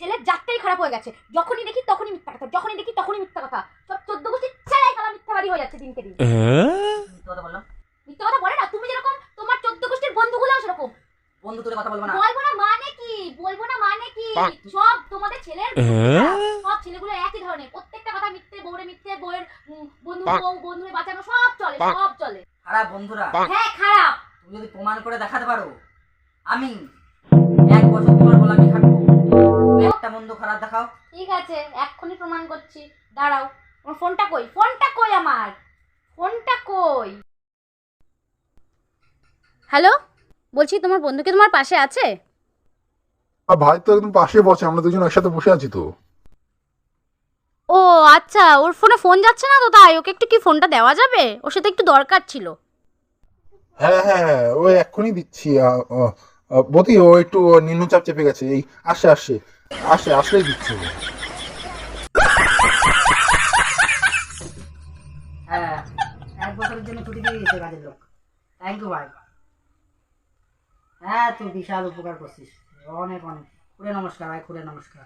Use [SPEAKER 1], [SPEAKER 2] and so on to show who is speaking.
[SPEAKER 1] ছেলের জাতটাই খারাপ হয়ে গেছে। যখনই দেখি তখনই মিথ্যা কথা যখনই দেখি তখনই মিথ্যা কথা। সব চোদ্দ গোষ্ঠীর ছেলেই খেলা মিথ্যাবাদী হয়ে যাচ্ছে দিনকে দিন।
[SPEAKER 2] মিথ্যে কথা বললাম
[SPEAKER 1] মিথ্যা কথা বলে না তুমি যেরকম তোমার চোদ্দ গোষ্ঠীর বন্ধুগুলোও সেরকম।
[SPEAKER 2] বন্ধু কথা বলব না।
[SPEAKER 1] বলব না মানে কি? বলব না মানে কি? সব তোমাদের ছেলের সব ছেলেগুলো একই ধরনের। প্রত্যেকটা কথা মিথ্যে বউরে মিথ্যে বউয়ের বন্ধু বউ বন্ধুরে বাঁচানো সব চলে সব চলে।
[SPEAKER 2] খারাপ বন্ধুরা।
[SPEAKER 1] হ্যাঁ খারাপ।
[SPEAKER 2] তুমি যদি প্রমাণ করে দেখাতে পারো আমি এক বছর তোমার গোলামি খাটবো। দেখাও
[SPEAKER 1] ঠিক আছে এক্ষুনি প্রমাণ করছি। দাঁড়াও আমার ফোনটা কই? ফোনটা কই আমার? ফোনটা কই? হ্যালো? বলছি তোমার বন্ধু কি তোমার পাশে আছে?
[SPEAKER 3] আর ভাই তো একদম পাশে বসে আমরা দুজন একসাথে বসে আছি তো।
[SPEAKER 1] ও আচ্ছা ওর ফোনে ফোন যাচ্ছে না তো তাই? ওকে একটু কি ফোনটা দেওয়া যাবে? ওর সাথে একটু দরকার ছিল।
[SPEAKER 3] হ্যাঁ হ্যাঁ হ্যাঁ ও এক্ষুনি দিচ্ছি আহ, আহ, আহ, বতি ও একটু নিম্নচাপ চেপে গেছে এই আসে আসে আসে আসলেই দিচ্ছে।
[SPEAKER 2] হ্যাঁ এক বছরের জন্য ছুটি দিয়ে লোক। ভাই। হ্যাঁ তুই বিশাল উপকার করছিস। অনেক অনেক। খুলে নমস্কার, ভাই খুলে নমস্কার।